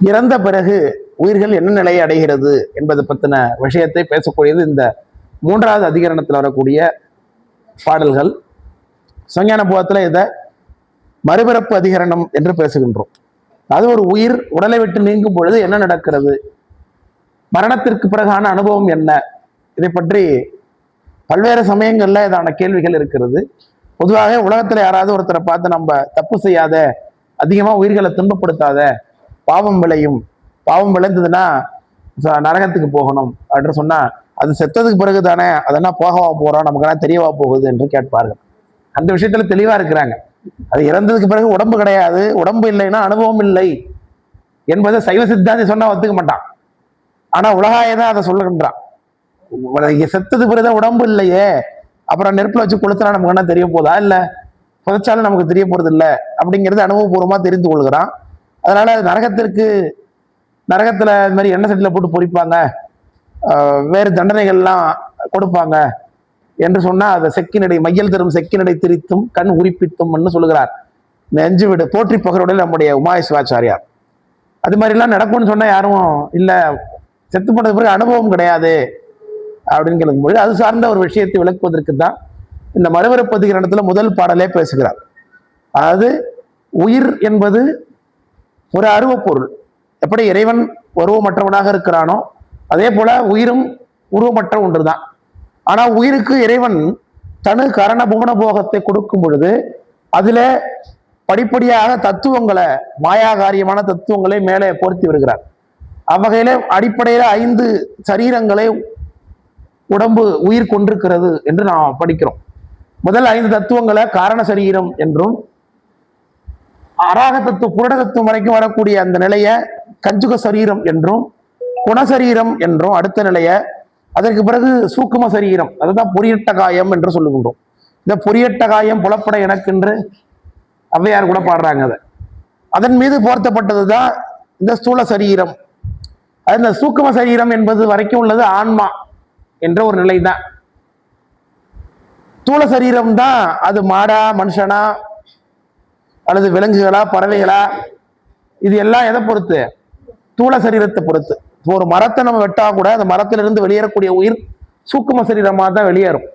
இறந்த பிறகு உயிர்கள் என்ன நிலையை அடைகிறது என்பதை பற்றின விஷயத்தை பேசக்கூடியது இந்த மூன்றாவது அதிகரணத்தில் வரக்கூடிய பாடல்கள். சஞ்ஞான போகத்தில் இதை மறுபிறப்பு அதிகரணம் என்று பேசுகின்றோம். அது ஒரு உயிர் உடலை விட்டு நீங்கும் பொழுது என்ன நடக்கிறது? மரணத்திற்கு பிறகான அனுபவம் என்ன? இதை பற்றி பல்வேறு சமயங்களில் இதான கேள்விகள் இருக்கிறது. பொதுவாக உலகத்தில் யாராவது ஒருத்தரை பார்த்து நம்ம தப்பு செய்யாத அதிகமாக உயிர்களை துன்பப்படுத்தாத பாவம் விளையும். பாவம் விளைந்ததுன்னா நரகத்துக்கு போகணும் அப்படின்னு சொன்னா அது செத்ததுக்கு பிறகு தானே அதெல்லாம் போகவா போறோம் நமக்கெல்லாம் தெரியவா போகுது என்று கேட்பார்கள். அந்த விஷயத்துல தெளிவா இருக்கிறாங்க. அது இறந்ததுக்கு பிறகு உடம்பு கிடையாது. உடம்பு இல்லைன்னா அனுபவம் இல்லை என்பதை சைவ சித்தாந்தி சொன்னா ஒத்துக்க மாட்டான். ஆனா உலகாய தான் அதை சொல்லுகின்றான். உலக- செத்தது பிறகுதான் உடம்பு இல்லையே. அப்புறம் நெருப்புல வச்சு கொளுத்தினா நமக்கு என்ன தெரிய போதா? இல்ல புதைச்சாலும் நமக்கு தெரிய போறது இல்லை அப்படிங்கிறது அனுபவபூர்வமா தெரிந்து கொள்கிறான். அதனால நரகத்திற்கு நரகத்தில் இது மாதிரி எண்ணெய் சட்டியில் போட்டு பொறிப்பாங்க. வேறு தண்டனைகள்லாம் கொடுப்பாங்க. என்று சொன்னால் அதை செக்கினடை மையல் தரும் செக்கினடை திரித்தும் கண் உரிப்பித்தும்னு சொல்லுகிறார். நெஞ்சு விடு போற்றி பகருடைய நம்முடைய உமாய சிவாச்சாரியார். அது மாதிரிலாம் நடக்கும்னு சொன்னால் யாரும் இல்லை செத்து போனது பிறகு அனுபவம் கிடையாது அப்படின்னு கேட்கும்போது அது சார்ந்த ஒரு விஷயத்தை விளக்குவதற்கு தான் இந்த மறுவரப்பதிகரணத்துல முதல் பாடலே பேசுகிறார். அதாவது உயிர் என்பது ஒரு அருவப்பொருள். எப்படி இறைவன் உருவமற்றவனாக இருக்கிறானோ அதே போல உயிரும் உருவமற்ற ஒன்று தான் ஆனால் உயிருக்கு இறைவன் தனு கரண புவன போகத்தை கொடுக்கும் பொழுது அதுல படிப்படியாக தத்துவங்களை மாயாகாரியமான தத்துவங்களை மேலே போர்த்தி வருகிறார் அவ்வகையில அடிப்படையில ஐந்து சரீரங்களை உடம்பு உயிர் கொண்டிருக்கிறது என்று நாம் படிக்கிறோம். முதல் ஐந்து தத்துவங்களை காரண சரீரம் என்றும் அராக தத்துவ வரைக்கும் வரக்கூடிய அந்த நிலைய கஞ்சுக சரீரம் என்றும் குணசரீரம் என்றும் அடுத்த நிலைய அதற்கு பிறகு சூக்கும சரீரம் அதுதான் பொரியட்ட காயம் என்று சொல்லுகின்றோம். இந்த பொரியட்ட காயம் புலப்பட எனக்கென்று அவ்வையார் கூட பாடுறாங்க அதை. அதன் மீது போர்த்தப்பட்டது தான் இந்த ஸ்தூல சரீரம். அது இந்த சூக்கும சரீரம் என்பது வரைக்கும் உள்ளது ஆன்மா என்ற ஒரு நிலை தான் ஸ்தூல சரீரம் தான் அது மாடா மனுஷனா அல்லது விலங்குகளா பறவைகளா? இது எல்லாம் எதை பொறுத்து? தூள சரீரத்தை பொறுத்து. ஒரு மரத்தை நம்ம வெட்டா கூட அந்த மரத்திலிருந்து வெளியேறக்கூடிய உயிர் சூக்கும சரீரமாக தான் வெளியேறும்.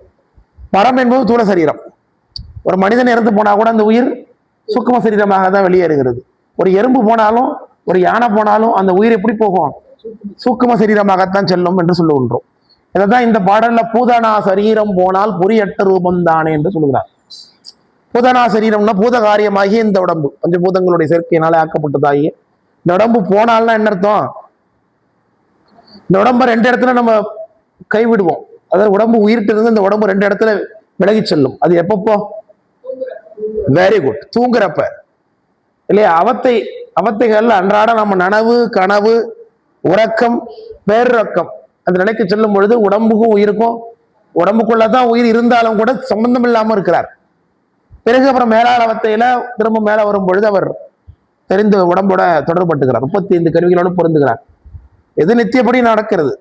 மரம் என்பது தூள சரீரம். ஒரு மனிதன் இறந்து போனா கூட அந்த உயிர் சூக்கும சரீரமாக தான் வெளியேறுகிறது. ஒரு எறும்பு போனாலும் ஒரு யானை போனாலும் அந்த உயிர் எப்படி போகும்? சூக்கும சரீரமாகத்தான் செல்லும் என்று சொல்லுகின்றோம். இதைதான் இந்த பாடல்ல பூதனா சரீரம் போனால் பொறியட்ட ரூபம் தானே என்று சொல்லுகிறார். பூதனா சரீரம்னா பூத காரியமாகிய இந்த உடம்பு. பஞ்சபூதங்களுடைய சேர்க்கையினால ஆக்கப்பட்டதாகிய. இந்த உடம்பு போனால்னா என்ன அர்த்தம்? இந்த உடம்ப ரெண்டு இடத்துல நம்ம கைவிடுவோம். அதாவது உடம்பு உயிர்ட்டு இருந்து இந்த உடம்பு ரெண்டு இடத்துல விலகி செல்லும். அது எப்பப்போ? வெரி குட் தூங்குறப்ப. இல்லையா? அவத்தை அவத்தைகள்ல அன்றாட நம்ம நனவு கனவு உறக்கம் பேருறக்கம் அந்த நிலைக்கு செல்லும் பொழுது உடம்புக்கும் உயிருக்கும் உடம்புக்குள்ளதான் உயிர் இருந்தாலும் கூட சம்பந்தம் இல்லாம இருக்கிறார். பிறகு அப்புறம் மேலாளவத்தையில திரும்ப மேலே வரும் பொழுது அவர் தெரிந்து உடம்போட தொடர்பட்டுக்கிறார் முப்பத்தி ஐந்து கருவிகளோடு பொருந்துகிறார். எது நித்தியப்படி நடக்கிறது?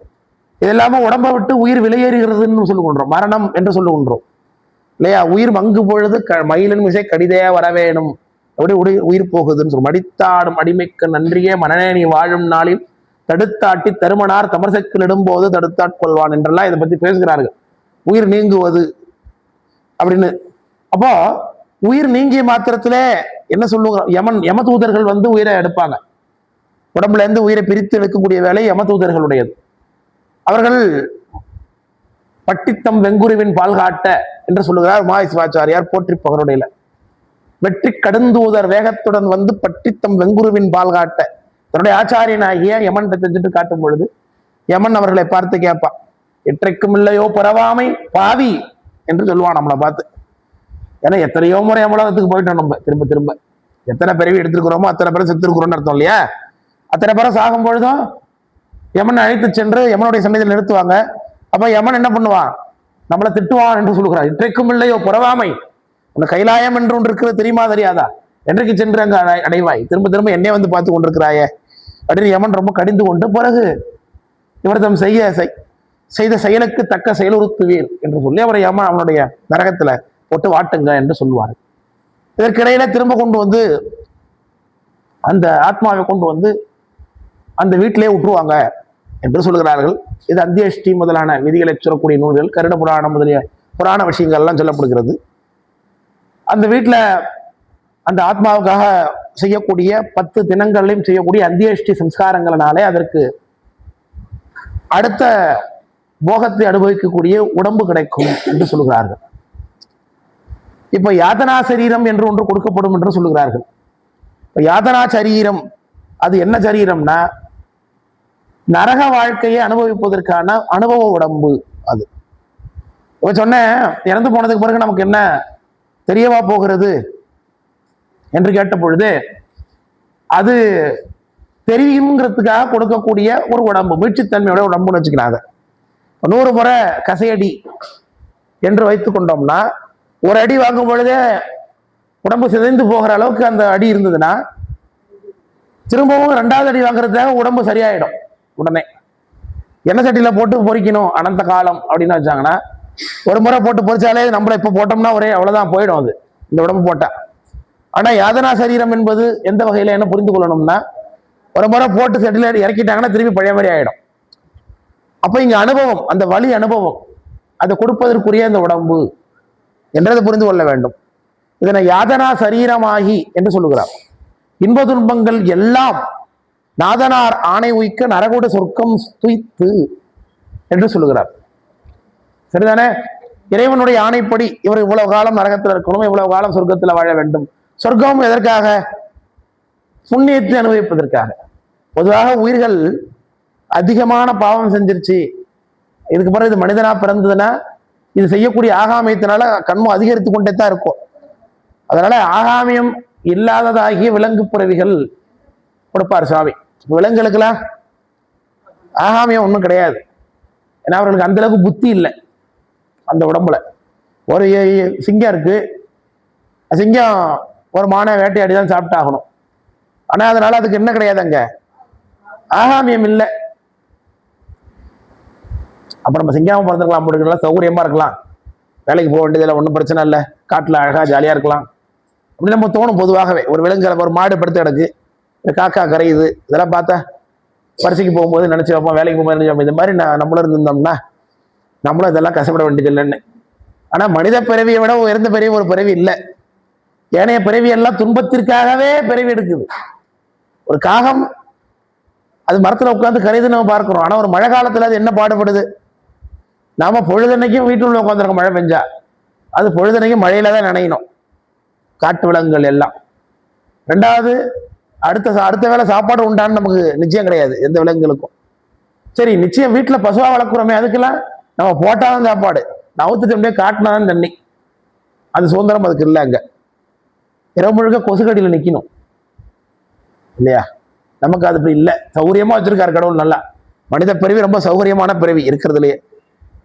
இது உடம்பை விட்டு உயிர் வெளியேறுகிறதுன்னு சொல்லுகின்றோம். மரணம் என்று சொல்லுகின்றோம். இல்லையா? உயிர் மங்கு பொழுது க மயிலின் மிசை கடிதையா வரவேணும் அப்படி உடி உயிர் போகுதுன்னு சொல்லும் அடித்தாடும் அடிமைக்கு நன்றியே. மனநே நீ வாழும் நாளில் தடுத்தாட்டி தருமனார் தமரசக்கில் இடும்போது தடுத்தாட்கொள்வான் என்றெல்லாம் இதை பத்தி பேசுகிறார்கள். உயிர் நீங்குவது அப்படின்னு அப்போ உயிர் நீங்கிய மாத்திரத்திலே என்ன சொல்லுங்க யமன் யம தூதர்கள் வந்து உயிரை எடுப்பாங்க. உடம்புல இருந்து உயிரை பிரித்து எடுக்கக்கூடிய வேலை யம தூதர்களுடையது அவர்கள் பட்டித்தம் வெங்குருவின் பால்காட்ட என்று சொல்லுகிறார் மாய் சிவாச்சாரியார் போற்றி பகருடையில வெற்றி கடுந்தூதர் வேகத்துடன் வந்து பட்டித்தம் வெங்குருவின் பால்காட்ட தன்னுடைய ஆச்சாரியனாகிய யமன் தெரிஞ்சுட்டு காட்டும் பொழுது யமன் அவர்களை பார்த்து கேட்பான் எற்றைக்கும் இல்லையோ பரவாமை பாவி என்று சொல்லுவான் நம்மளை பார்த்து. ஏன்னா எத்தனையோ முறை உலகத்துக்கு போயிட்டோம் நம்ம. திரும்ப திரும்ப. எத்தனை பிறவி எடுத்துருக்குறோமோ அத்தனை பேரும் செத்துருக்குறோம்னு அர்த்தம் இல்லையா? அத்தனை பேரும் சாகும் பொழுதும் யமன் அழைத்து சென்று யமனுடைய சன்னதியில் நிறுத்துவாங்க. அப்ப யமன் என்ன பண்ணுவான்? நம்மளை திட்டுவான் என்று சொல்லுகிறார். இன்றைக்கும் இல்லையோ புறவாமை உன்னை கைலாயம் என்று ஒன்று இருக்கிறது தெரியுமா தெரியாதா? என்றைக்கு சென்று அங்க அடைவாய். திரும்ப திரும்ப என்னை வந்து பார்த்து கொண்டிருக்கிறாயே. அப்படின்னு யமன் ரொம்ப கடிந்து கொண்டு பிறகு இவர் தம் செய்ய செய்- செய்த செயலுக்கு தக்க செயலுறுத்துவீர் என்று சொல்லி அவரை யமன் அவனுடைய நரகத்துல போட்டு வாட்டுங்க என்று சொல்லுவார் இதற்கிடையில திரும்ப கொண்டு வந்து அந்த ஆத்மாவை கொண்டு வந்து அந்த வீட்டிலே விட்டுருவாங்க என்று சொல்கிறார்கள் இது அந்தியஷ்டி முதலான விதிகளை சொல்லக்கூடிய நூல்கள் கருட புராணம் முதலிய புராண விஷயங்கள்லாம் சொல்லப்படுகிறது. அந்த வீட்டில் அந்த ஆத்மாவுக்காக செய்யக்கூடிய பத்து தினங்களையும் செய்யக்கூடிய அந்தியஷ்டி சம்ஸ்காரங்களினாலே அதற்கு அடுத்த போகத்தை அனுபவிக்கக்கூடிய உடம்பு கிடைக்கும் என்று சொல்கிறார்கள் இப்போ யாதனா சரீரம் என்று ஒன்று கொடுக்கப்படும் என்று சொல்லுகிறார்கள். இப்போ யாதனா சரீரம் அது என்ன சரீரம்னா நரக வாழ்க்கையை அனுபவிப்பதற்கான அனுபவ உடம்பு அது. இப்போ சொன்னேன் இறந்து போனதுக்கு பிறகு நமக்கு என்ன தெரியவா போகிறது? என்று கேட்ட பொழுது அது தெரியுங்கிறதுக்காக கொடுக்கக்கூடிய ஒரு உடம்பு மீட்சித்தன்மையோட உடம்புன்னு வச்சுக்கிறாங்க. நூறு முறை கசையடி என்று வைத்து கொண்டோம்னா ஒரு அடி வாங்கும் பொழுதே உடம்பு சிதைந்து போகிற அளவுக்கு அந்த அடி இருந்ததுன்னா திரும்பவும் ரெண்டாவது அடி வாங்குறதுக்காக உடம்பு சரியாயிடும் உடனே. எண்ணெய் சட்டியில் போட்டு பொறிக்கணும் அனந்த காலம் அப்படின்னு வச்சாங்கன்னா ஒரு முறை போட்டு பொறிச்சாலே நம்மளை இப்போ போட்டோம்னா ஒரே அவ்வளோதான் போயிடும் அது இந்த உடம்பு போட்டால் ஆனால் யாதனா சரீரம் என்பது எந்த வகையில் என்ன புரிந்து கொள்ளணும்னா ஒரு முறை போட்டு செட்டில் இறக்கிட்டாங்கன்னா திரும்பி பழைய மாதிரி ஆகிடும் அப்போ இங்கே அனுபவம் அந்த வழி அனுபவம் அதை கொடுப்பதற்குரிய அந்த உடம்பு. என்றதை புரிந்து கொள்ள வேண்டும். இதனை யாதனா சரீரமாகி என்று சொல்லுகிறார். இன்ப துன்பங்கள் எல்லாம் நாதனார் ஆணை உய்க்க நரகோடு சொர்க்கம் துய்த்து என்று சொல்லுகிறார். சரிதானே? இறைவனுடைய ஆணைப்படி இவர் இவ்வளவு காலம் நரகத்தில் இருக்கணும் இவ்வளவு காலம் சொர்க்கத்தில் வாழ வேண்டும். சொர்க்கம் எதற்காக? புண்ணியத்தை அனுபவிப்பதற்காக. பொதுவாக உயிர்கள் அதிகமான பாவம் செஞ்சிருச்சு. இதுக்கு பிறகு இது மனிதனா பிறந்ததுன்னா இது செய்யக்கூடிய ஆகாமியத்தினால கண்மம் அதிகரித்து கொண்டே தான் இருக்கும். அதனால ஆகாமியம் இல்லாததாகிய விலங்கு பிறவிகள் கொடுப்பார் சாமி விலங்குகளுக்கெல்லாம் ஆகாமியம் ஒன்றும் கிடையாது. ஏன்னா அவர்களுக்கு அந்த அளவுக்கு புத்தி இல்லை. அந்த உடம்புல. ஒரு சிங்கம் இருக்கு. சிங்கம் ஒரு மானை வேட்டையாடி தான் சாப்பிட்டாகணும். ஆனால் அதனால அதுக்கு என்ன கிடையாது அங்கே ஆகாமியம் இல்லை. அப்ப நம்ம சிங்காம பிறந்திருக்கலாம் போட்டுக்கலாம் சௌகரியமா இருக்கலாம். வேலைக்கு போக வேண்டியதில்லை ஒன்றும் பிரச்சனை இல்லை. காட்டுல அழகா ஜாலியா இருக்கலாம். அப்படி நம்ம தோணும் பொதுவாகவே. ஒரு விலங்குகளை ஒரு மாடு படுத்து கிடக்கு. காக்கா கரையுது. இதெல்லாம் பார்த்தா பரிசைக்கு போகும்போது நினைச்சு வைப்போம் வேலைக்கு போகும்போது நினச்சி வைப்போம். இந்த மாதிரி நான் நம்மளும் இருந்திருந்தோம்னா நம்மளும் இதெல்லாம் கஷ்டப்பட வேண்டியது இல்லைன்னு ஆனா மனித பிறவியை விட உயர்ந்த பிறவி ஒரு பிறவி இல்லை. ஏனைய பிறவி எல்லாம் துன்பத்திற்காகவே பிறவி எடுக்குது. ஒரு காகம் அது மரத்தில் உட்காந்து கரையுது நம்ம பார்க்குறோம். ஆனா ஒரு மழை காலத்துல அது என்ன பாடுபடுது? நாம பொழுதன்னைக்கும் வீட்டுக்குள்ள உட்காந்துருக்கோம் மழை பெஞ்சா அது பொழுதன்னைக்கும் மழையில தான் நனையணும். காட்டு விலங்குகள் எல்லாம். ரெண்டாவது அடுத்த அடுத்த வேளை சாப்பாடு உண்டான்னு நமக்கு நிச்சயம் கிடையாது எந்த விலங்குகளுக்கும். சரி நிச்சயம் வீட்டில் பசுவா வளர்க்குறோமே அதுக்கெல்லாம் நம்ம போட்டாதான் சாப்பாடு. நவுத்துட்டு காட்டினா தான் தண்ணி. அது சுதந்திரம் அதுக்கு இல்லை அங்க. இரவு முழுக்க கொசுக்கடியில் நிக்கணும். இல்லையா? நமக்கு அது இப்படி இல்லை. சௌகரியமா வச்சிருக்காரு கடவுள் நல்லா. மனித பிறவி ரொம்ப சௌகரியமான பிறவி இருக்கிறதுலையே.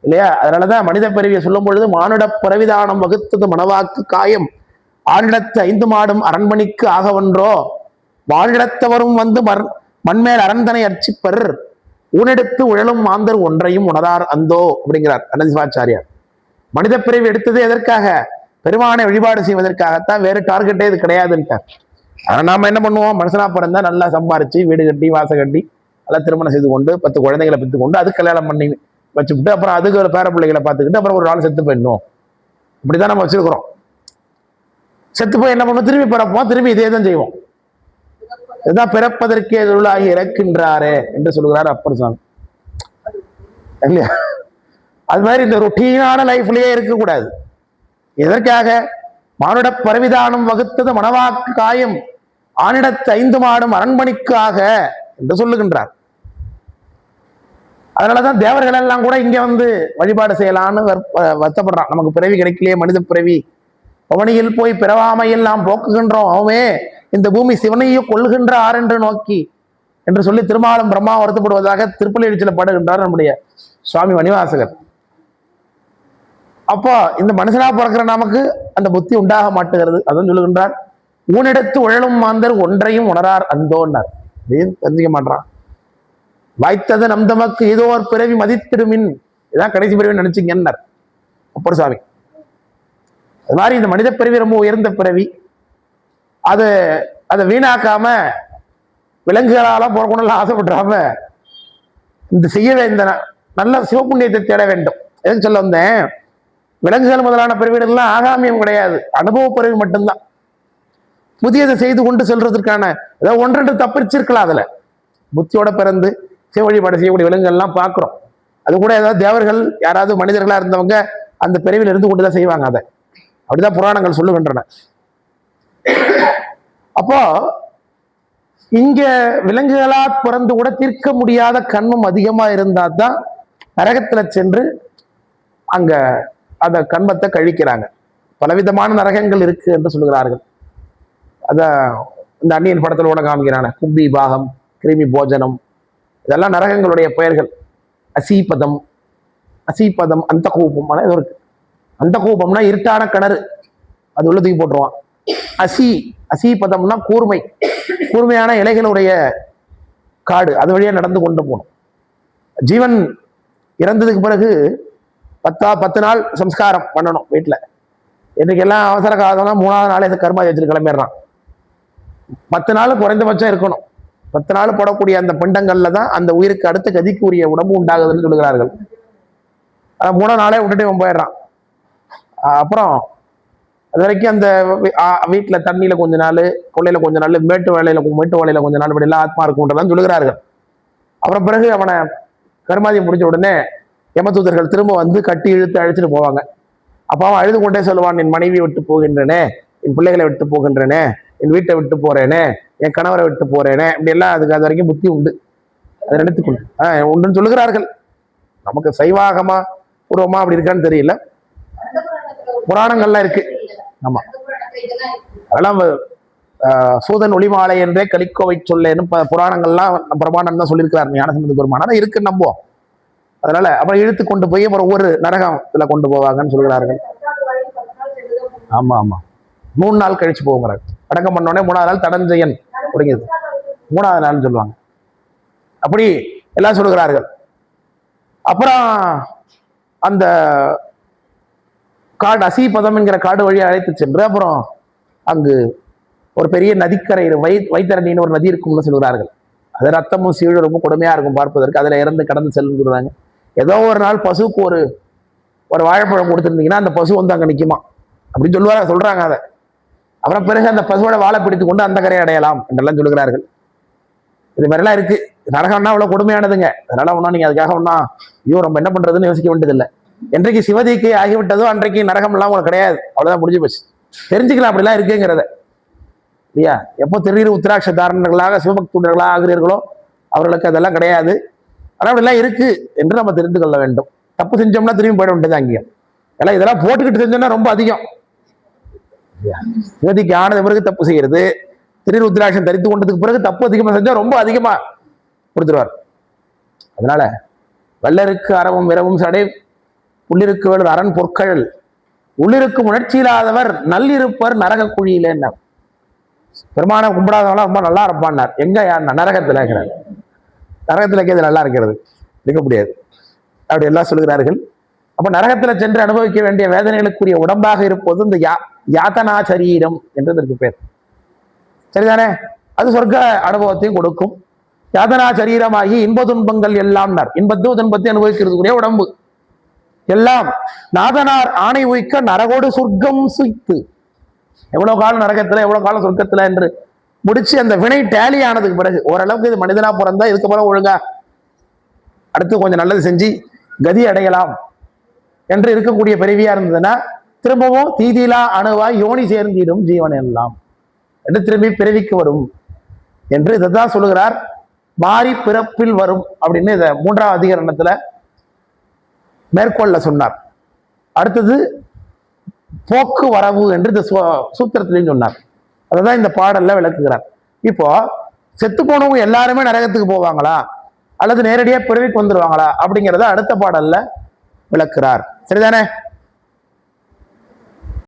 இல்லையா? அதனாலதான் மனித பிறவியை சொல்லும் பொழுது மானுட பிறவிதானம் வகுத்தது மனவாக்கு காயம். ஆழிடத்து ஐந்து மாடும் அரண்மணிக்கு ஆகவன்றோ வாழிடத்தவரும் வந்து மர் மண்மேல் அரண்தனை அர்ச்சிப்பர். ஊனெடுத்து உழலும் மாந்தர் ஒன்றையும் உணரார் அந்தோ? அப்படிங்கிறார் அனந்திசிவாச்சாரியார். மனித பிறவி எடுத்தது எதற்காக? பெருமானை வழிபாடு செய்வதற்காகத்தான். வேறு டார்கெட்டே இது கிடையாதுன்ட்டார். ஆனால் நாம என்ன பண்ணுவோம்? மனுஷனா பிறந்தா நல்லா சம்பாரிச்சு வீடு கட்டி வாச கட்டி நல்லா திருமணம் செய்து கொண்டு பத்து குழந்தைகளை பெற்று கொண்டு அது கல்யாணம் பண்ணி வச்சுவிட்டு அப்புறம் அதுக்கு ஒரு பேர பிள்ளைகளை பார்த்துக்கிட்டு அப்புறம் ஒரு நாள் செத்து போயிடணும். இப்படிதான் நம்ம வச்சிருக்கிறோம். செத்து போய் என்ன பண்ணுவோம்? திரும்பி பிறப்போம். திரும்பி இதே தான் செய்வோம். இதுதான் பிறப்பதற்கே தொழிலாகி இறக்கின்றாரே என்று சொல்கிறார் அப்பர் சாமி இல்லையா? அது மாதிரி இந்த ருட்டீனான லைஃப்லயே இருக்கக்கூடாது. எதற்காக? மானுட பரவிதானம் வகுத்தது மணவாக்கு காயம். ஆனிடத்து ஐந்து மாடும் அரண்மணிக்காக என்று சொல்லுகின்றார். அதனாலதான் தேவர்கள் எல்லாம் கூட இங்க வந்து வழிபாடு செய்யலாம்னு வருத்தப்படுறான். நமக்கு பிறவி கிடைக்கலையே மனித பிறவி. பவனியில் போய் பிறவாமையில் நாம் போக்குகின்றோம். அவமே இந்த பூமி சிவனையும் கொள்ளுகின்றார் என்று நோக்கி என்று சொல்லி திருமாலும் பிரம்மா வருத்தப்படுவதாக திருப்பலி எழுச்சியில் பாடுகின்றார் நம்முடைய சுவாமி மணிவாசகர். அப்போ இந்த மனுஷனா பிறக்கிற நமக்கு அந்த புத்தி உண்டாக மாட்டுகிறது. அதுவும் சொல்லுகின்றார் ஊனெடுத்து உழலும் மாந்தர் ஒன்றையும் உணரார் அந்தோன்னார். இதையும் தெரிஞ்சுக்க மாட்டான் வாய்த்தது நம் தமக்கு ஏதோ ஒரு பிறவி மதித்திருமின் இதான் கடைசி பிறவி நினைச்சிங்கன்னார் அப்பர் சாமி அது மாதிரி இந்த மனித பிறவி ரொம்ப உயர்ந்த பிறவி. அது அதை வீணாக்காம விலங்குகளாலாம் போகணும்னு ஆசைப்பட்டுறாம இந்த செய்ய இந்த நல்ல சிவப்புண்ணியத்தை தேட வேண்டும். எதுன்னு சொல்ல வந்தேன்? விலங்குகள் முதலான பிறவிடெல்லாம் ஆகாமியம் கிடையாது. அனுபவ பிறவி மட்டும்தான். புதியதை செய்து கொண்டு செல்றதுக்கான ஏதாவது ஒன்றென்று தப்பிச்சிருக்கலாம் அதுல. புத்தியோட பிறந்து சிவ வழிபாடு செய்யக்கூடிய விலங்குகள்லாம் பார்க்குறோம். அது கூட ஏதாவது தேவர்கள் யாராவது மனிதர்களா இருந்தவங்க அந்த பிறவில இருந்து கொண்டு தான் செய்வாங்க அதை. அப்படிதான் புராணங்கள் சொல்லுகின்றன. அப்போ இங்க விலங்குகளா பிறந்து கூட தீர்க்க முடியாத கண்மம் அதிகமா இருந்தா தான் நரகத்துல சென்று அங்க அந்த கண்மத்தை கழிக்கிறாங்க. பலவிதமான நரகங்கள் இருக்கு என்று சொல்கிறார்கள் அத இந்த அந்நியன் படத்துல கூட காமிக்கிறான கும்பி பாகம் கிருமி போஜனம் இதெல்லாம் நரகங்களுடைய பெயர்கள் அசீபதம் அசீபதம் அந்த கூப்பம் ஆனா இது இருக்கு அந்த கோபம்னா இருட்டான கிணறு. அது உள்ள தூக்கி போட்டுருவான். அசி அசீபதம்னா கூர்மை. கூர்மையான இலைகளுடைய காடு. அது வழியாக நடந்து கொண்டு போகணும். ஜீவன் இறந்ததுக்கு பிறகு பத்தா பத்து நாள் சம்ஸ்காரம் பண்ணணும் வீட்டில். இன்றைக்கெல்லாம் அவசர காலம்னா மூணாவது நாளே இந்த கர்மா வச்சுட்டு கிளம்பிடுறான். பத்து நாள் குறைந்தபட்சம் இருக்கணும். பத்து நாள் போடக்கூடிய அந்த பிண்டங்கள்ல தான் அந்த உயிருக்கு அடுத்த கதிக்குரிய உடம்பு உண்டாகுதுன்னு சொல்லுகிறார்கள். ஆனா மூணாவது நாளே விட்டுட்டு இவன் போயிடுறான். அப்புறம் அது வரைக்கும் அந்த வீட்டில் தண்ணியில் கொஞ்ச நாள் கொள்ளையில் கொஞ்ச நாள் மேட்டு வேலையில் மேட்டு வேலையில் கொஞ்ச நாள் இப்படி எல்லாம் ஆத்மா இருக்கும்ன்றதான் சொல்லுகிறார்கள். அப்புறம் பிறகு அவனை கருமாதி முடிஞ்ச உடனே யமதூதர்கள் திரும்ப வந்து கட்டி இழுத்து அழைச்சிட்டு போவாங்க. அப்போ அவன் அழுது கொண்டே சொல்லுவான் என் மனைவியை விட்டு போகின்றனே என் பிள்ளைகளை விட்டு போகின்றனே என் வீட்டை விட்டு போகிறேனே என் கணவரை விட்டு போறேனே. இப்படி எல்லாம் அதுக்கு அது வரைக்கும் புத்தி உண்டு. அதை நினைத்துக்கொண்டு ஆஹ் உண்டுன்னு சொல்லுகிறார்கள். நமக்கு சைவாகமா பூர்வமா அப்படி இருக்கான்னு தெரியல. புராணங்கள்லாம் இருக்கு. ஆமா. அதெல்லாம் சூதன் ஒளிமாலை என்றே கலிக்கோவை சொல்லேன்னு ப- புராணங்கள்லாம் பிரமாணம் தான் சொல்லியிருக்கிறார். ஞானசம்பந்த பெருமான். ஆனா இருக்குன்னு நம்புவோம். அதனால அப்புறம் இழுத்து கொண்டு போய் அப்புறம் ஒவ்வொரு நரகத்துல கொண்டு போவாங்கன்னு சொல்கிறார்கள். ஆமா ஆமா. மூணு நாள் கழிச்சு போகுங்கிறாங்க அடக்கம் பண்ண உடனே மூணாவது நாள் தடஞ்செயன் அப்படிங்கிறது மூணாவது நாள்னு சொல்லுவாங்க. அப்படி எல்லாம் சொல்லுகிறார்கள். அப்புறம் அந்த காடு அசீபதம் என்கிற காடு வழியை அழைத்து சென்று அப்புறம் அங்கு ஒரு பெரிய நதிக்கரை வை வைத்தரணின்னு ஒரு நதி இருக்கும்னு சொல்கிறார்கள் அது ரத்தமும் சீழும் ரொம்ப கொடுமையா இருக்கும் பார்ப்பதற்கு. அதுல இறந்து கடந்து செல்லும் சொல்கிறாங்க ஏதோ ஒரு நாள் பசுவுக்கு ஒரு ஒரு வாழைப்பழம் கொடுத்துருந்தீங்கன்னா அந்த பசு வந்து அங்கே நிற்குமா அப்படின்னு சொல்லுவாங்க சொல்றாங்க அதை. அப்புறம் பிறகு அந்த பசுவோட வாழை பிடித்து கொண்டு அந்த கரையை அடையலாம் என்றெல்லாம் சொல்லுகிறார்கள். இது மாதிரிலாம் இருக்கு. நரகம்னா அவ்வளவு கொடுமையானதுங்க? அதனால ஒன்றும் நீங்க அதுக்காக ஒன்றா ஐயோ நம்ம என்ன பண்றதுன்னு யோசிக்க வேண்டியதில்லை. என்றைக்கு சிவதிக்கு ஆகிவிட்டதோ அன்றைக்கு நரகம் எல்லாம் உங்களுக்கு கிடையாது. அவ்வளவுதான் முடிஞ்சு போச்சு. தெரிஞ்சுக்கலாம் அப்படிலாம் இருக்குங்கிறத. இல்லையா? எப்போ திடீர் உத்திராட்ச தாரணர்களாக சிவபக்தர்களாக ஆகிறீர்களோ அவர்களுக்கு அதெல்லாம் கிடையாது. ஆனால் அப்படிலாம் இருக்கு என்று நம்ம தெரிந்து கொள்ள வேண்டும். தப்பு செஞ்சோம்னா திரும்பி போயிட வேண்டியது அங்கேயும் ஏன்னா இதெல்லாம் போட்டுக்கிட்டு செஞ்சோம்னா ரொம்ப அதிகம். யுவதிக்கு ஆனது பிறகு தப்பு செய்யறது. திடீர் உத்திராட்சம் தரித்து கொண்டதுக்கு பிறகு தப்பு அதிகமா செஞ்சால் ரொம்ப அதிகமா கொடுத்துருவார். அதனால வல்லருக்கு அறவும் இரவும் சடை உள்ளிருக்கு வேறு அரண் பொற்கழல். உள்ளிருக்கும் உணர்ச்சி இல்லாதவர் நல்லிருப்பர் நரக குழியில பெருமான கும்பிடாதவங்களாம் ரொம்ப நல்லா இருப்பான்னார். எங்க நரகத்தில் நரகத்துல இருக்கிறார். நரகத்துல இருக்கிறது நல்லா இருக்கிறது. இருக்க முடியாது. அப்படி எல்லாம் சொல்கிறார்கள் அப்ப நரகத்துல சென்று அனுபவிக்க வேண்டிய வேதனைகளுக்குரிய உடம்பாக இருப்பது இந்த யா யாத்தனா சரீரம் என்றதற்கு பேர். சரிதானே? அது சொர்க்க அனுபவத்தையும் கொடுக்கும். யாதனா சரீரமாகி இன்ப துன்பங்கள் எல்லாம் இன்பத்து துன்பத்தை அனுபவிக்கிறதுக்குரிய உடம்பு. எல்லாம் நாதனார் ஆணை உய்க்க நரகோடு சொர்க்கம் சுய்த்து. எவ்வளவு காலம் நரகத்துல எவ்வளவு காலம் சொர்க்கத்துல என்று முடிச்சு அந்த வினை டேலி ஆனதுக்கு பிறகு ஓரளவுக்கு இது மனிதனா பிறந்தா இதுக்கு பிறகு ஒழுங்கா அடுத்து கொஞ்சம் நல்லது செஞ்சு கதி அடையலாம் என்று இருக்கக்கூடிய பிறவியா இருந்ததுன்னா திரும்பவும் தீதிலா அணுவாய் யோனி சேர்ந்திடும் ஜீவன் எல்லாம் என்று திரும்பி பிறவிக்கு வரும். என்று இதைத்தான் சொல்லுகிறார். மாறி பிறப்பில் வரும் அப்படின்னு இதை மூன்றாம் அதிகரணத்துல மேற்கொள்ள சொன்னார். அடுத்தது போக்கு வரவு என்று இந்த சூத்திரத்திலையும் சொன்னார். அதுதான் இந்த பாடல்ல விளக்குகிறார். இப்போ செத்து போனவங்க எல்லாருமே நரகத்துக்கு போவாங்களா? அல்லது நேரடியாக பிறவிக்கு வந்துடுவாங்களா அப்படிங்கிறத அடுத்த பாடல்ல விளக்குறார் சரிதானே?